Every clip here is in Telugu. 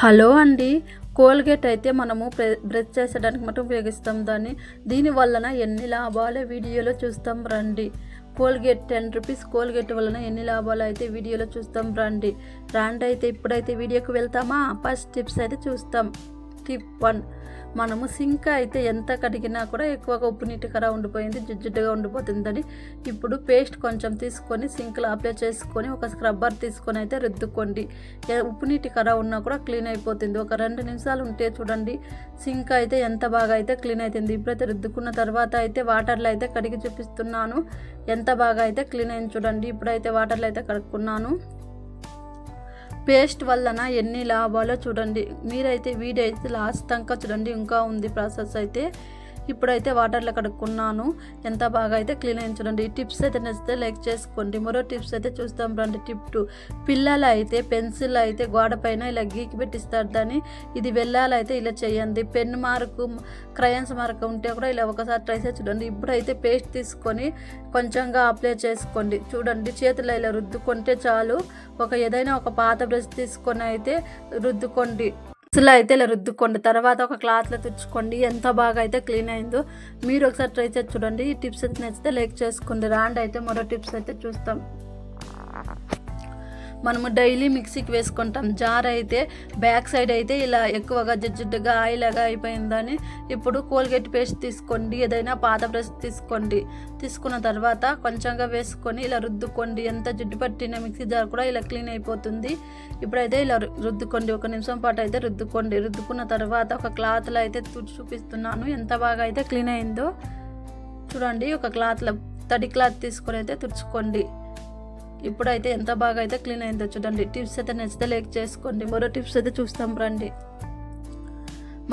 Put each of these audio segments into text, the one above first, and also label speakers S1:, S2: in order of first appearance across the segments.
S1: హలో అండి. కోల్గేట్ అయితే మనము బ్రష్ చేసేయడానికి మటు ఉపయోగిస్తాం దాన్ని. దీని వలన ఎన్ని లాభాలు వీడియోలో చూస్తాం రండి. కోల్గేట్ టెన్ రూపీస్ కోల్గేట్ వలన ఎన్ని లాభాలు అయితే వీడియోలో చూస్తాం రండి. రాండి అయితే ఇప్పుడైతే వీడియోకి వెళ్తామా? ఫస్ట్ టిప్స్ అయితే చూస్తాం. Skip one. మనము సింక్ అయితే ఎంత కడిగినా కూడా ఎక్కువగా ఉప్పు నీటి కర ఉండిపోయింది జిడ్జిడ్డుగా ఉండిపోతుందని ఇప్పుడు పేస్ట్ కొంచెం తీసుకొని సింక్లో అప్లై చేసుకొని ఒక స్క్రబ్బర్ తీసుకొని అయితే రుద్దుకోండి. ఉప్పు నీటి కర ఉన్నా కూడా క్లీన్ అయిపోతుంది. ఒక రెండు నిమిషాలు ఉంటే చూడండి సింక్ అయితే ఎంత బాగా అయితే క్లీన్ అవుతుంది ఇప్పుడైతే రుద్దుకున్న తర్వాత అయితే వాటర్లో అయితే కడిగి చూపిస్తున్నాను. ఎంత బాగా అయితే క్లీన్ అయింది చూడండి. ఇప్పుడైతే వాటర్లో అయితే కడుక్కున్నాను. పేస్ట్ వలన ఎన్ని లాభాలో చూడండి. మీరైతే వీడియో అయితే లాస్ట్ దాకా చూడండి. ఇంకా ఉంది ప్రాసెస్ అయితే. ఇప్పుడైతే వాటర్లో కడుక్కున్నాను. ఎంత బాగా అయితే క్లీన్ అయింది చూడండి. ఈ టిప్స్ అయితే నచ్చితే లైక్ చేసుకోండి. మరో టిప్స్ అయితే చూస్తాం రండి. టిప్ టూ పిల్లలు అయితే పెన్సిల్ అయితే గోడ పైన ఇలా గీకి పెట్టిస్తారు దాన్ని. ఇది వెళ్ళాలైతే ఇలా చేయండి. పెన్ మార్కు క్రయన్స్ మార్క్ ఉంటే కూడా ఇలా ఒకసారి ట్రై చేసి చూడండి. ఇప్పుడైతే పేస్ట్ తీసుకొని కొంచెంగా అప్లై చేసుకోండి. చూడండి చేతులు ఇలా రుద్దుకుంటే చాలు. ఒక ఏదైనా ఒక పాత బ్రష్ తీసుకొని అయితే రుద్దుకోండి. అసలు అయితే ఇలా రుద్దుకోండి. తర్వాత ఒక క్లాత్లో తుడుచుకోండి. ఎంత బాగా అయితే క్లీన్ అయిందో మీరు ఒకసారి ట్రై చేసి చూడండి. ఈ టిప్స్ అయితే నచ్చితే లైక్ చేసుకోండి రాండి. అయితే మరో టిప్స్ అయితే చూస్తాం. మనము డైలీ మిక్సీకి వేసుకుంటాం. జార్ అయితే బ్యాక్ సైడ్ అయితే ఇలా ఎక్కువగా జిడ్డుగా ఆయిల్గా అయిపోయిందని ఇప్పుడు కోల్గేట్ పేస్ట్ తీసుకోండి ఏదైనా పాత బ్రష్ తీసుకోండి. తీసుకున్న తర్వాత కొంచెంగా వేసుకొని ఇలా రుద్దుకోండి. ఎంత జిడ్డు పట్టిన మిక్సీ జార్ కూడా ఇలా క్లీన్ అయిపోతుంది. ఇప్పుడైతే ఇలా రు- రుద్దుకోండి. ఒక నిమిషం పాటు అయితే రుద్దుకోండి. రుద్దుకున్న తర్వాత ఒక క్లాత్లో అయితే తుడి చూపిస్తున్నాను. ఎంత బాగా అయితే క్లీన్ అయిందో. చూడండి ఒక క్లాత్లో తడి క్లాత్ తీసుకొని అయితే తుడుచుకోండి. ఇప్పుడైతే ఎంత బాగా అయితే క్లీన్ అయిందో చూడండి. టిప్స్ అయితే నచ్చితే లైక్ చేసుకోండి. మరో టిప్స్ అయితే చూస్తాం రండి.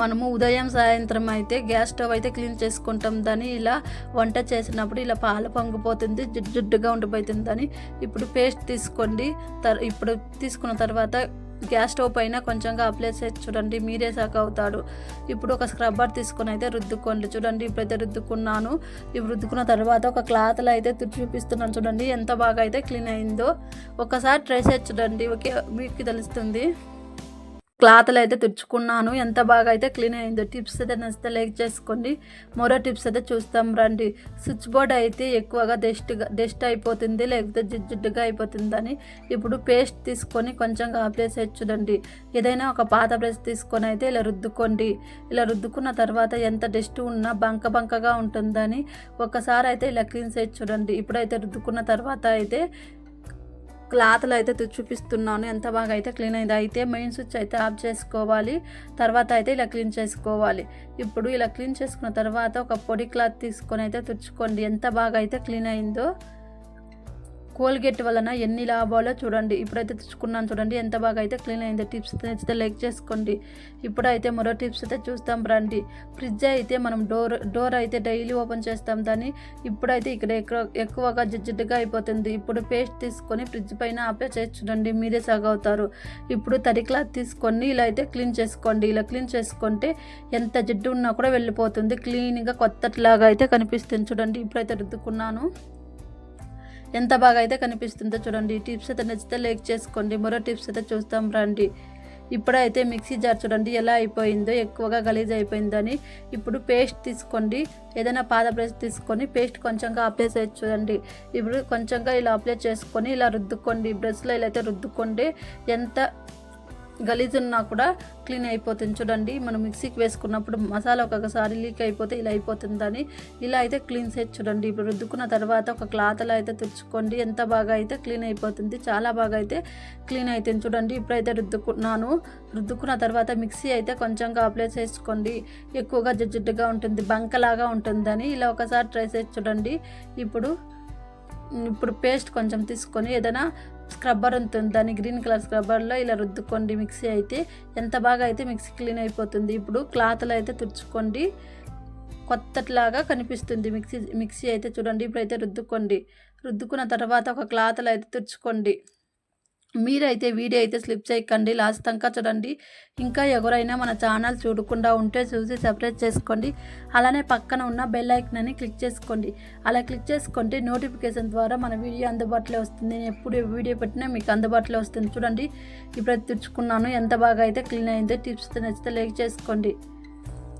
S1: మనము ఉదయం సాయంత్రం అయితే గ్యాస్ స్టవ్ అయితే క్లీన్ చేసుకుంటాం. దాన్ని ఇలా వంట చేసినప్పుడు ఇలా పాలు పొంగిపోతుంది జిడ్డు జిడ్డుగా ఉండిపోతుందని ఇప్పుడు పేస్ట్ తీసుకోండి. తర్ ఇప్పుడు తీసుకున్న తర్వాత గ్యాస్ స్టవ్ పైన కొంచెంగా అప్లై చేసి చూడండి మీరే సాక్ అవుతాడు. ఇప్పుడు ఒక స్క్రబ్బర్ తీసుకొని అయితే రుద్దుకోండి. చూడండి ఇప్పుడైతే రుద్దుకున్నాను. ఇవి రుద్దుకున్న తర్వాత ఒక క్లాత్లో అయితే తుడిచి చూపిస్తున్నాను. చూడండి ఎంత బాగా అయితే క్లీన్ అయిందో. ఒకసారి ట్రై చేసి చూడండి ఓకే? మీకు తెలుస్తుంది? క్లాత్లు అయితే తుడుచుకున్నాను. ఎంత బాగా అయితే క్లీన్ అయిందో టిప్స్ అయితే నచ్చితే లైక్ చేసుకోండి. మరో టిప్స్ అయితే చూస్తాం రండి. స్విచ్ బోర్డ్ అయితే ఎక్కువగా డస్ట్గా డస్ట్ అయిపోతుంది లేకపోతే జిడ్డుగా అయిపోతుందని ఇప్పుడు పేస్ట్ తీసుకొని కొంచెంగా అప్లై చూడండి. ఏదైనా ఒక పాత బ్రష్ తీసుకొని అయితే ఇలా రుద్దుకోండి. ఇలా రుద్దుకున్న తర్వాత ఎంత డస్ట్ ఉన్నా బంక బంకగా ఉంటుందని ఒకసారి అయితే ఇలా క్లీన్ చేసి చూడండి. ఇప్పుడైతే రుద్దుకున్న తర్వాత అయితే క్లాత్లో అయితే చూపిస్తున్నాను. ఎంత బాగా అయితే క్లీన్ అయింది. అయితే మెయిన్ స్విచ్ అయితే ఆఫ్ చేసుకోవాలి. తర్వాత అయితే ఇలా క్లీన్ చేసుకోవాలి. ఇప్పుడు ఇలా క్లీన్ చేసుకున్న తర్వాత ఒక పొడి క్లాత్ తీసుకొని అయితే తుడుచుకోండి. ఎంత బాగా అయితే క్లీన్ అయిందో కోల్గేట్ వలన ఎన్ని లాభాలో చూడండి. ఇప్పుడైతే తెచ్చుకున్నాను చూడండి. ఎంత బాగా అయితే క్లీన్ అయిందో టిప్స్ నచ్చితే లైక్ చేసుకోండి. ఇప్పుడైతే మరో టిప్స్ అయితే చూస్తాం రండి. ఫ్రిడ్జ్ అయితే మనం డోర్ డోర్ అయితే డైలీ ఓపెన్ చేస్తాం దాన్ని. ఇప్పుడైతే ఇక్కడ ఎక్కువగా జిడ్జిడ్గా అయిపోతుంది. ఇప్పుడు పేస్ట్ తీసుకొని ఫ్రిడ్జ్ పైన అప్లై చేసి చూడండి. మీరే సాగవుతారు. ఇప్పుడు తడి క్లాత్ తీసుకొని ఇలా అయితే క్లీన్ చేసుకోండి. ఇలా క్లీన్ చేసుకుంటే ఎంత జిడ్డు ఉన్నా కూడా వెళ్ళిపోతుంది. క్లీన్గా కొత్తట్లాగా అయితే కనిపిస్తుంది చూడండి. ఇప్పుడైతే రుద్దుకున్నాను. ఎంత బాగా అయితే కనిపిస్తుందో చూడండి. ఈ టిప్స్ అయితే నచ్చితే లైక్ చేసుకోండి. మరో టిప్స్ అయితే చూస్తాం రండి. ఇప్పుడైతే మిక్సీ జార్ చూడండి ఎలా అయిపోయిందో ఎక్కువగా గలీజ్ అయిపోయిందని. ఇప్పుడు పేస్ట్ తీసుకోండి. ఏదైనా పాద బ్రష్ తీసుకొని పేస్ట్ కొంచెంగా అప్లై చేసి చూడండి. ఇప్పుడు కొంచెంగా ఇలా అప్లై చేసుకొని ఇలా రుద్దుకోండి. బ్రష్లో ఇలా అయితే రుద్దుకోండి. ఎంత గలీజు ఉన్నా కూడా క్లీన్ అయిపోతుంది. చూడండి మనం మిక్సీకి వేసుకున్నప్పుడు మసాలా ఒక్కొక్కసారి లీక్ అయిపోతే ఇలా అయిపోతుందని. ఇలా అయితే క్లీన్ చేసి చూడండి ఇప్పుడు రుద్దుకున్న తర్వాత ఒక క్లాత్లో అయితే తుడుచుకోండి. ఎంత బాగా అయితే క్లీన్ అయిపోతుంది చాలా బాగా అయితే క్లీన్ అవుతుంది చూడండి ఇప్పుడైతే రుద్దుకున్నాను. రుద్దుకున్న తర్వాత మిక్సీ అయితే కొంచెంగా అప్లై చేసుకోండి. ఎక్కువగా జిడ్డుగా ఉంటుంది బంకలాగా ఉంటుందని ఇలా ఒకసారి ట్రై చేసి చూడండి. ఇప్పుడు ఇప్పుడు పేస్ట్ కొంచెం తీసుకొని ఏదైనా స్క్రబ్బర్ ఉంటుంది. దాని గ్రీన్ కలర్ స్క్రబ్బర్లో ఇలా రుద్దుకోండి. మిక్సీ అయితే ఎంత బాగా అయితే మిక్సీ క్లీన్ అయిపోతుంది. ఇప్పుడు క్లాత్లో అయితే తుడుచుకోండి. కొత్తట్లాగా కనిపిస్తుంది. మిక్సీ మిక్సీ అయితే చూడండి. ఇప్పుడైతే రుద్దుకోండి. రుద్దుకున్న తర్వాత ఒక క్లాత్లో అయితే తుడుచుకోండి. మీరైతే వీడియో అయితే స్లిప్ చేయకండి లాస్ట్ తనకా చూడండి. ఇంకా ఎవరైనా మన ఛానల్ చూడకుండా ఉంటే చూసి సపరేట్ చేసుకోండి. అలానే పక్కన ఉన్న బెల్ ఐకన్ అని క్లిక్ చేసుకోండి. అలా క్లిక్ చేసుకుంటే నోటిఫికేషన్ ద్వారా మన వీడియో అందుబాటులో వస్తుంది. నేను ఎప్పుడు వీడియో పెట్టినా మీకు అందుబాటులో వస్తుంది. చూడండి. ఇప్పుడు తెచ్చుకున్నాను. ఎంత బాగా అయితే క్లీన్ అయిందో టిప్స్ నచ్చితే లైక్ చేసుకోండి.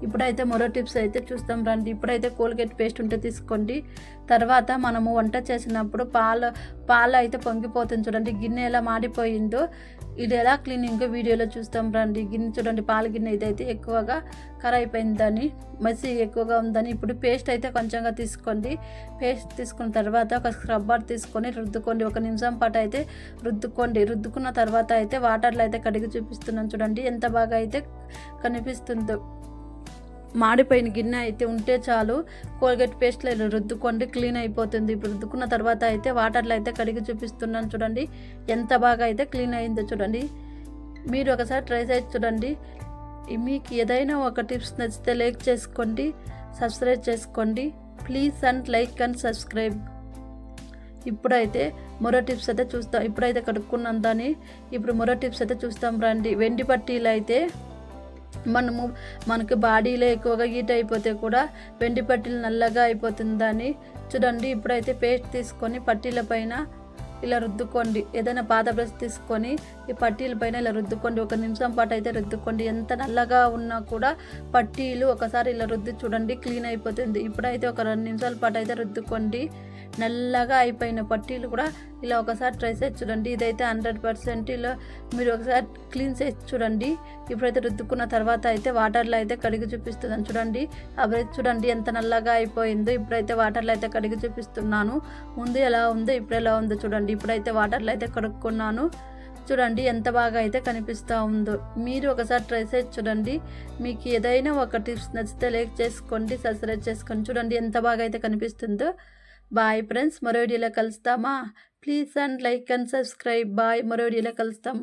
S1: ఇప్పుడైతే మరో టిప్స్ అయితే చూస్తాం. రండి ఇప్పుడైతే కోల్గేట్ పేస్ట్ ఉంటే తీసుకోండి. తర్వాత మనము వంట చేసినప్పుడు పాలు పాలు అయితే పొంగిపోతుంది చూడండి. గిన్నె ఎలా మాడిపోయిందో ఇది ఎలా క్లీనింగ్ వీడియోలో చూస్తాం. రండి గిన్నె చూడండి పాల గిన్నె ఇదైతే ఎక్కువగా కరైపోయిందని అయిపోయిందని మసి ఎక్కువగా ఉందని ఇప్పుడు పేస్ట్ అయితే కొంచెంగా తీసుకోండి. పేస్ట్ తీసుకున్న తర్వాత ఒక స్క్రబ్బర్ తీసుకొని రుద్దుకోండి. ఒక నిమిషం పాటు అయితే రుద్దుకోండి. రుద్దుకున్న తర్వాత అయితే వాటర్లో అయితే కడిగి చూపిస్తున్నాను చూడండి. ఎంత బాగా అయితే కనిపిస్తుందో. మాడిపోయిన గిన్నె అయితే ఉంటే చాలు. కోల్గేట్ పేస్ట్లో ఇలా రుద్దుకోండి. క్లీన్ అయిపోతుంది. ఇప్పుడు రుద్దుకున్న తర్వాత అయితే వాటర్లో అయితే కడిగి చూపిస్తున్నాను చూడండి. ఎంత బాగా అయితే క్లీన్ అయిందో చూడండి. మీరు ఒకసారి ట్రై చేసి చూడండి. మీకు ఏదైనా ఒక టిప్స్ నచ్చితే లైక్ చేసుకోండి సబ్స్క్రైబ్ చేసుకోండి. Please and like and subscribe. ఇప్పుడైతే మరో టిప్స్ అయితే చూస్తాం ఇప్పుడైతే కడుక్కున్నాం దాన్ని. ఇప్పుడు మరో టిప్స్ అయితే చూస్తాం రండి. వెండి పట్టీలు అయితే మనము మనకు బాడీలో ఎక్కువగా హీట్ అయిపోతే కూడా వెండి పట్టీలు నల్లగా అయిపోతుందని చూడండి. ఇప్పుడైతే పేస్ట్ తీసుకొని పట్టీల పైన ఇలా రుద్దుకోండి. ఏదైనా పాత బ్రష్ తీసుకొని ఈ పట్టీల పైన ఇలా రుద్దుకోండి. ఒక నిమిషం పాటు అయితే రుద్దుకోండి. ఎంత నల్లగా ఉన్నా కూడా పట్టీలు ఒకసారి ఇలా రుద్ది చూడండి. క్లీన్ అయిపోతుంది. ఇప్పుడైతే ఒక రెండు నిమిషాల పాటు అయితే రుద్దుకోండి. నల్లగా అయిపోయిన పట్టీలు కూడా ఇలా ఒకసారి ట్రై చేసి చూడండి. ఇదైతే హండ్రెడ్ పర్సెంట్ ఇలా మీరు ఒకసారి క్లీన్ చేసి చూడండి. ఇప్పుడైతే రుద్దుకున్న తర్వాత అయితే వాటర్లో అయితే కడిగి చూపిస్తుందని చూడండి. అప్పుడైతే చూడండి ఎంత నల్లగా అయిపోయిందో. ఇప్పుడైతే వాటర్లో అయితే కడిగి చూపిస్తున్నాను. ముందు ఎలా ఉందో ఇప్పుడు ఎలా ఉందో చూడండి. ఇప్పుడైతే వాటర్లో అయితే కడుక్కున్నాను చూడండి ఎంత బాగా అయితే కనిపిస్తూ ఉందో. మీరు ఒకసారి ట్రై చేసి చూడండి. మీకు ఏదైనా ఒక టిప్స్ నచ్చితే లైక్ చేసుకోండి సబ్స్క్రైబ్ చేసుకోండి. చూడండి ఎంత బాగా అయితే కనిపిస్తుందో. బాయ్ ఫ్రెండ్స్ మరో వీడియోలో కలుస్తామా? Please and like and subscribe. Bye మరో వీడియోలో కలుస్తాం.